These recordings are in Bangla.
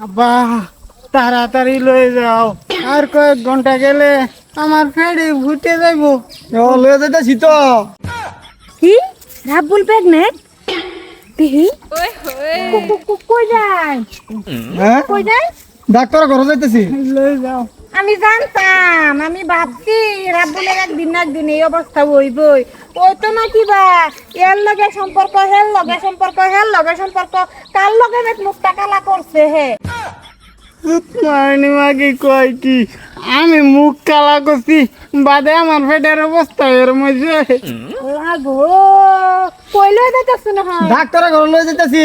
আব্বা তাড়াতাড়ি লয়ে যাও। আর কয়েক ঘণ্টা গেলে আমার ফেড়ে ভুটে যাইব। ও লয়ে যেতেছি তো। কি? রাব্বুল প্রেগনেন্ট দিহি? কো- কো- কো- কই যায় হ্যাঁ? কই যায় ডাক্তার ঘরে যাইতেছি। লয়ে যাও। আমি জানতাম আমি ভাবছি রাব্বুলের একদিন না একদিন এই অবস্থা হইবই। ওই তো না কিবা এর লগে সম্পর্ক হের লগে সম্পর্ক হের লগে সম্পর্ক কার লগে মেট মুখটা কালা করছে হে? মারনি মাকে কয় কি? আমি মুখ কালা করছি বাদে আমার ফেটের অবস্থা এর মধ্যে। লাগো কই লই যাইতাছ না হয় ডাক্তার ঘরে লয়ে যেতেছি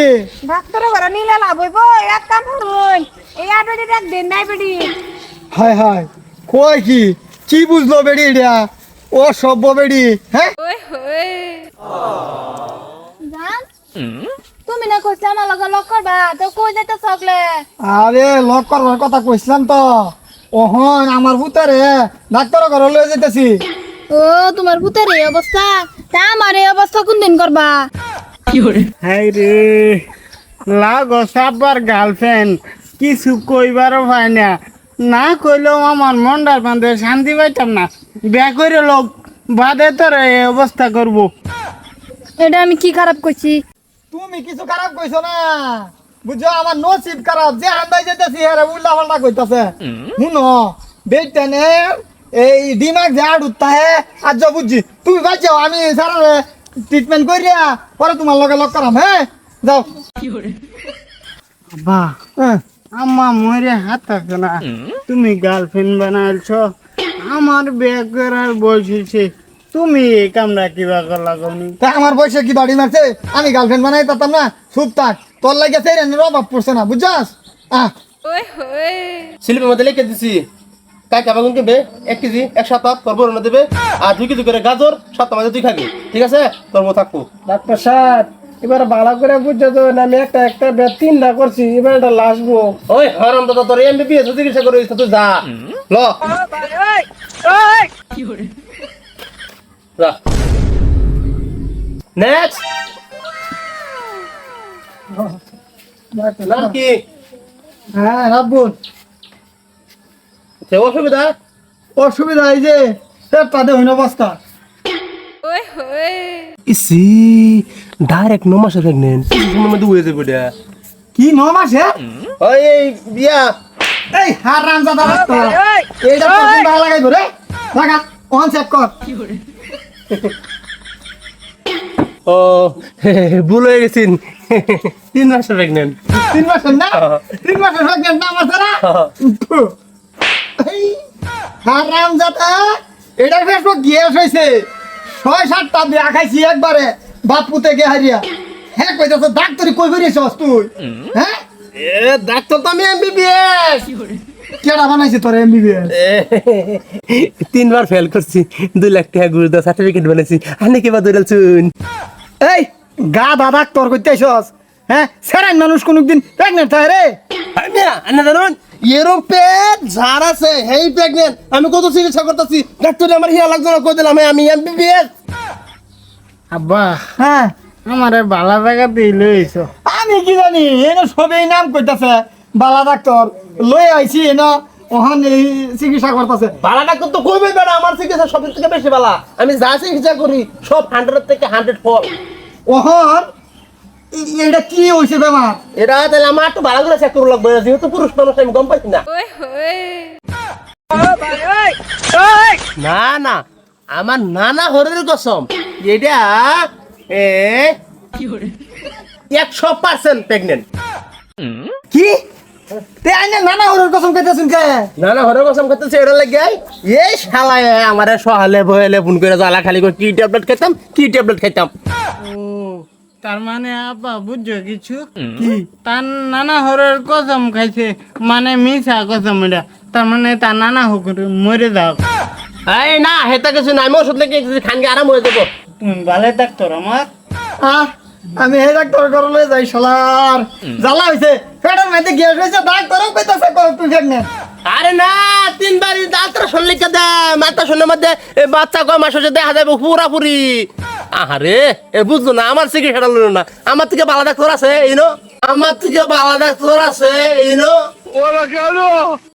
ডাক্তার ঘরে নিলে লাভ হইব এক কাম করুন এই আবেডি দেখ দিন নাই বেডি হায় হায় কয় কি? কি বুঝলো বেড়ি এটা? ও সভ্য বেড়ি হ্যাঁ? তুমি না কইছ আমার লগে লক করবা? তো কই যাইতে সকলে আরে লক করবার কথা কইছিলাম তো। ওহন আমার ভূতারে ডাক্তার ঘরে লয়ে যেতেছি ও তোমার ভূতের এই অবস্থা? তা আমার এই অবস্থা কোন দিন করবা হাই রে লাগো সাব্বার গার্লফ্রেন্ড কিছু কইবারও পাই না। না কইলেও আমার মনটার মধ্যে শান্তি পাইতাম না। বিয়া করে লোক বাদে তোর এই অবস্থা করব। এটা আমি কি খারাপ কইছি তুমি কিছু খারাপ কইছো না। বুঝছ আমার নসিব খারাপ যে হান্দাই যেতেছি হ্যাঁ উল্টা পাল্টা কইতাছে। শুনো বেটেনে এই দিমাগ যে আড় উঠতা হে আজ যা বুঝছি তুমি বাঁচাও আমি স্যার ট্রিটমেন্ট করিয়া পরে তোমার লগে লগ করাম হ্যাঁ? যাও। বা হ্যাঁ। আম্মা মরে হাত থাকে না। তুমি গার্লফ্রেন্ড বানাইছ আমার বিয়ে করার বয়স হয়েছে তুমি এই কামরা কিবা করলা কনি তা আমার বয়সে কি বাড়ি মারছে? আমি গার্লফ্রেন্ড বানাই পারতাম না। চুপ থাক। তোর লাগে সেই রেনের অভাব পড়ছে না বুঝছস? আহ স্লিপের মধ্যে লিখে দিছি কাকা বাগুন কিনবে এক কেজি এক সপ্তাহ তোর বড় দেবে আর দুই কেজি করে গাজর সপ্তাহ মাঝে তুই খাবি। ঠিক আছে? তোর মতো থাকব। ডাক্তার সাহেব এবার ভালো করে বুঝছ তো আমি একটা একটা বেড তিনটা করছি এবার এটা লাসবো ওই হারাম দাদা তোর এমবিবিএস চিকিৎসা করে তুই যা। ল। নেক্সট নাম কি? হ্যাঁ রাব্বুল। সে অসুবিধা? অসুবিধা এই যে পেটটা হইন অবস্থা। ইসি ডাইরেক্ট ন মাসে প্রেগনেন্ট মধ্যে হয়ে যাবে এটা। কি ন মাসে? ওই এই বিয়া। এই হার রাম রাস্তা এইটা প্রথম ভালো লাগাইবো রে। লাগা অন চেক কর। ও ভুল হয়ে গেছিন তিন মাসে প্রেগনেন্ট তিন মাসের না? তিন মাসের প্রেগনেন্ট না আমার সারা হার রাম জাদা এটা ফেসবুক গ্যাস হয়েছে ছয় সাতটা বিয়া খাইছি একবারে। বাপ পুতে গে হারিয়া। হ্যাঁ কইতাছ ডাক্তারি কই বেরিয়েছস তুই? হ্যাঁ এ ডাক্তার তো আমি এমবিবিএস কেডা বানাইছে তোর এমবিবিএস তিনবার ফেল করছি দুই লাখ টাকা গুরুদা সার্টিফিকেট বানাইছি। আনে কি বা দৌড়াল চুন। এই গা দাদা তোর আইসস হ্যাঁ সেরাই মানুষ কোনদিন প্রেগনেন্ট হয় রে। আমি আনে জানুন। এরম পেট ঝাড় আছে হেই প্রেগনেন্ট আমি কত চিকিৎসা করতেছি ডাক্তার আমার হিয়া লাগতো না কই দিলাম আমি এমবিবিএস আব্বা হ্যাঁ। আমারে ভালো জায়গাতেই লইছ আমি কি জানি এনে সবেই নাম কইতাছে বালা ডাক্তার। লই আইছি এনে ওখান এই চিকিৎসা করতেছে। বালা ডাক্তার তো কইবে বেড়া আমার চিকিৎসা সব থেকে বেশি বালা। আমি যা চিকিৎসা করি সব হান্ড্রেড থেকে হান্ড্রেড ফল। ওহন এটা কি হইছে বেমার এটা তাহলে আমার একটু ভালো করে চেক করব লাগবে যেহেতু পুরুষ মানুষ আমি গম পাইছি না। না না আমার নানা হরের কসম। এটা এ একশো পার্সেন্ট প্রেগনেন্ট কি? তে আইনে নানা হরের কসম কইতাছেন কে? নানা হরের কসম করতেছে এটা লাগে এই শালায় আমার সহালে বহেলে ফোন করে জ্বালা খালি করে কি ট্যাবলেট খেতাম কি ট্যাবলেট খেতাম তার মানে বুঝছ কিছু? কি? তার নানা হরের কসম খাইছে মানে মিশা কসম এটা। তার মানে তার নানা হুকুর মরে যাও। এই না হেতা কিছু নাই আমি ওষুধ লেগে খানকে আরাম হয়ে যাব। তুমি ভালো ডাক্তার আমার। আহ, আমি এই ডাক্তার ঘরে লই যাই শালার। জ্বালা হইছে পেটের মধ্যে গ্যাস হইছে ডাক্তারও কইতাছে কই তুই প্রেগনেন্ট আরে না তিনবার আলট্রাসাউন্ড লিখে দে আলট্রাসাউন্ডের মধ্যে বাচ্চা কয় মাস হচ্ছে দেখা যাবে পুরাপুরি। আরে এ বুঝলো না আমার চিকিৎসাটা লইলো না। আমার থেকে ভালো ডাক্তার আছে এই আমার থেকে ভালো ডাক্তার আছে এই নো।